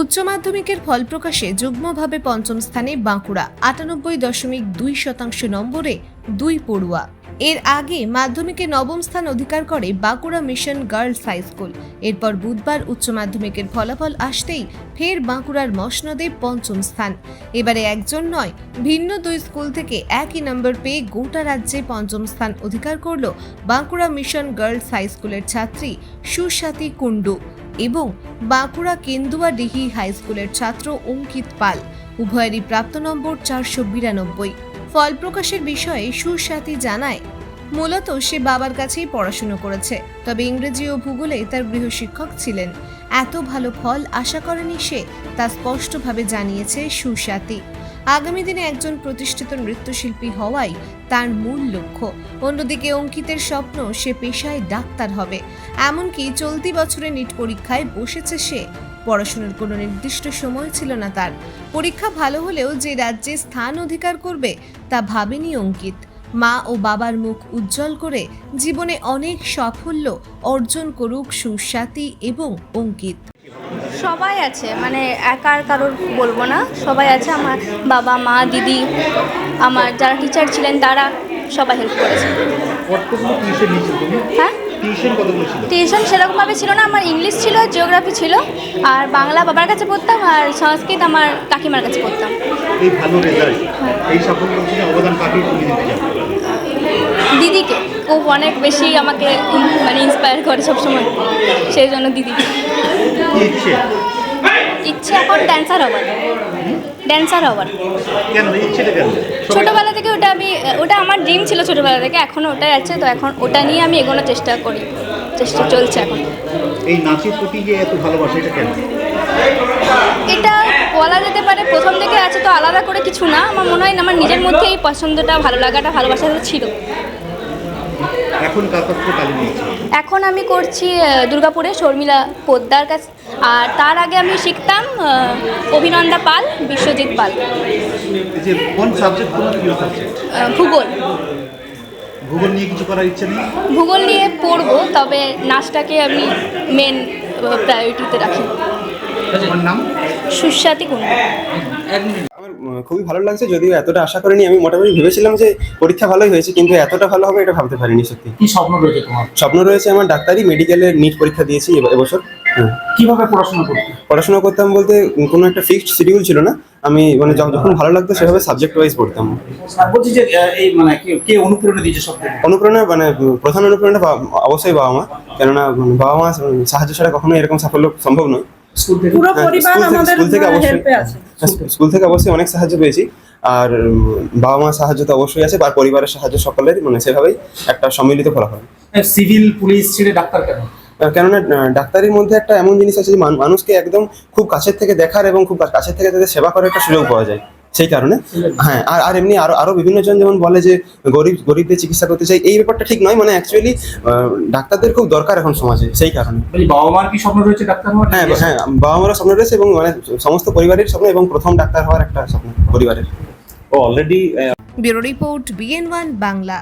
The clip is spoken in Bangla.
উচ্চ মাধ্যমিকের ফল প্রকাশে যুগ্মভাবে পঞ্চম স্থানে বাঁকুড়া, আটানব্বই দশমিক দুই শতাংশ নম্বরে দুই পড়ুয়া। এর আগে মাধ্যমিকে নবম স্থান অধিকার করে Bankura mission girls high school. এরপর বুধবার উচ্চ মাধ্যমিকের ফলাফল আসতেই ফের বাঁকুড়ার মসনদে পঞ্চম স্থান। এবারে একজন নয়, ভিন্ন দুই স্কুল থেকে একই নম্বর পেয়ে গোটা রাজ্যে পঞ্চম স্থান অধিকার করল বাঁকুড়া মিশন গার্লস হাই স্কুলের ছাত্রী সুস্বাতী কুণ্ডু। এবং বাঁকুড়া কেন্দুয়া ডিহি হাই স্কুলের ছাত্র অঙ্কিত পাল। উভয়েরই প্রাপ্ত নম্বর চারশো বিরানব্বই। ফল প্রকাশের বিষয়ে সুস্বাতি জানায়, মূলত সে বাবার কাছেই পড়াশুনো করেছে, তবে ইংরেজি ও ভূগোলে তার গৃহশিক্ষক ছিলেন। এত ভালো ফল আশা করেনি সে, তা স্পষ্টভাবে জানিয়েছে সুস্বাতী। আগামী দিনে একজন প্রতিষ্ঠিত নৃত্যশিল্পী হওয়াই তার মূল লক্ষ্য। অন্যদিকে অঙ্কিতের স্বপ্ন, সে পেশায় ডাক্তার হবে। এমনকি চলতি বছরে নিট পরীক্ষায় বসেছে সে। পড়াশোনার কোনো নির্দিষ্ট সময় ছিল না তার। পরীক্ষা ভালো হলেও যে রাজ্যে স্থান অধিকার করবে, তা ভাবেনি অঙ্কিত। মা ও বাবার মুখ উজ্জ্বল করে জীবনে অনেক সাফল্য অর্জন করুক সুস্বাতি এবং অঙ্কিত। সবাই আছে মানে একার কারোর বলব না। সবাই আছে আমার বাবা মা দিদি আমার যারা টিচার ছিলেন তারা সবাই হেল্প করেছে। হ্যাঁ? টিউশন সেরকমভাবে ছিল না আমার ইংলিশ ছিল জিওগ্রাফি ছিল আর বাংলা বাবার কাছে পড়তাম আর সংস্কৃত আমার কাকিমার কাছে পড়তাম। এই ভালো রেজাল্ট এই সাফল্য অবদান কাকে তুমি দিতে চাও? দিদিকে। ও অনেক বেশি আমাকে মানে ইন্সপায়ার করে সবসময় সেই জন্য দিদিকে। ইচ্ছে? ইচ্ছে এখন ড্যান্সার হবার। ড্যান্সার হওয়ার। কেন? এই ইচ্ছেটা কেন? ছোটোবেলা থেকে ওটা আমি ওটা আমার ড্রিম ছিল ছোটোবেলা থেকে এখনও ওটাই আছে তো এখন ওটা নিয়ে আমি এগোনোর চেষ্টা করি চেষ্টা চলছে এখন। এই নাচের প্রতি যে এত ভালোবাসা এটা কেন? এটা বলা যেতে পারে প্রথম থেকে আছে তো আলাদা করে কিছু না আমার মনে হয় আমার নিজের মধ্যে এই পছন্দটা ভালো লাগাটা ভালোবাসাটা ছিল। এখন থেকে তালিম নিয়েছো এখন আমি করছি দুর্গাপুরে শর্মিলা পোদ্দার কাছে আর তার আগে আমি শিখতাম অভিনন্দা পাল বিশ্বজিৎ পাল। ভূগোল। ভূগোল নিয়ে কিছু করার ইচ্ছে নেই? ভূগোল নিয়ে পড়ব তবে নাচটাকে আমি মেন প্রায়োরিটিতে রাখি। নাম? সুস্বাতি উম, খুবই ভালো লাগছে যদিও এতটা আশা করিনি আমি মোটামুটি ভেবেছিলাম যে পরীক্ষা ভালোই হয়েছে কিন্তু এতটা ভালো হবে এটা ভাবতে পারিনি সত্যি। কি স্বপ্ন রয়েছে তোমার? স্বপ্ন রয়েছে আমার ডাক্তারি মেডিকেলের নিট পরীক্ষা দিয়েছি এব- এবছর। হ্যাঁ। কীভাবে পড়াশোনা করতে? পড়াশোনা করতাম বলতে কোনো একটা ফিক্সড শিডিউল ছিল না আমি মানে যখন ভালো লাগতো সেভাবে সাবজেক্ট ওয়াইজ পড়তাম। বলছি যে এই মানে কে- অনুপ্রেরণা দিয়েছে সব অনুপ্রেরণা মানে প্রধান অনুপ্রেরণা অবশ্যই বাবা মা কেননা বাবা মা সাহায্য ছাড়া কখনোই এরকম সাফল্য সম্ভব নয়। পুরো পরিবার স্কুল থেকে- আমাদের অবশ্যই। হেল্পে আছে। স্কুল- স্কুল থেকে অবশ্যই অনেক সাহায্য পেয়েছি। আর বাবা মার সাহায্য তো অবশ্যই আছে আর পরিবারের সাহায্য সকলের মানে সেভাবেই একটা সম্মিলিত ফলাফল। সিভিল পুলিশ ছেড়ে ডাক্তার কেন? কেননা ডাক্তারের ডাক্তারির মধ্যে একটা এমন জিনিস আছে যে মানুষকে একদম খুব কাছের থেকে দেখার এবং খুব কাছের থেকে তাদের সেবা করার একটা সুযোগ পাওয়া যায়। সেই কারণে। হ্যাঁ আর আর এমনি আরও আরও বিভিন্ন জন যেমন বলে যে গরিব গরিবদের চিকিৎসা করতে চাই এই ব্যাপারটা ঠিক নয়। মানে অ্যাকচুয়ালি ডাক্তারদের খুব দরকার এখন সমাজে সেই কারণে। বাবা মার কি স্বপ্ন রয়েছে ডাক্তার হওয়ার? হ্যাঁ হ্যাঁ বাবা মারা স্বপ্ন রয়েছে এবং মানে সমস্ত পরিবারের স্বপ্ন এবং প্রথম ডাক্তার হওয়ার একটা স্বপ্ন পরিবারের। ও already bureau report BN one Bangla.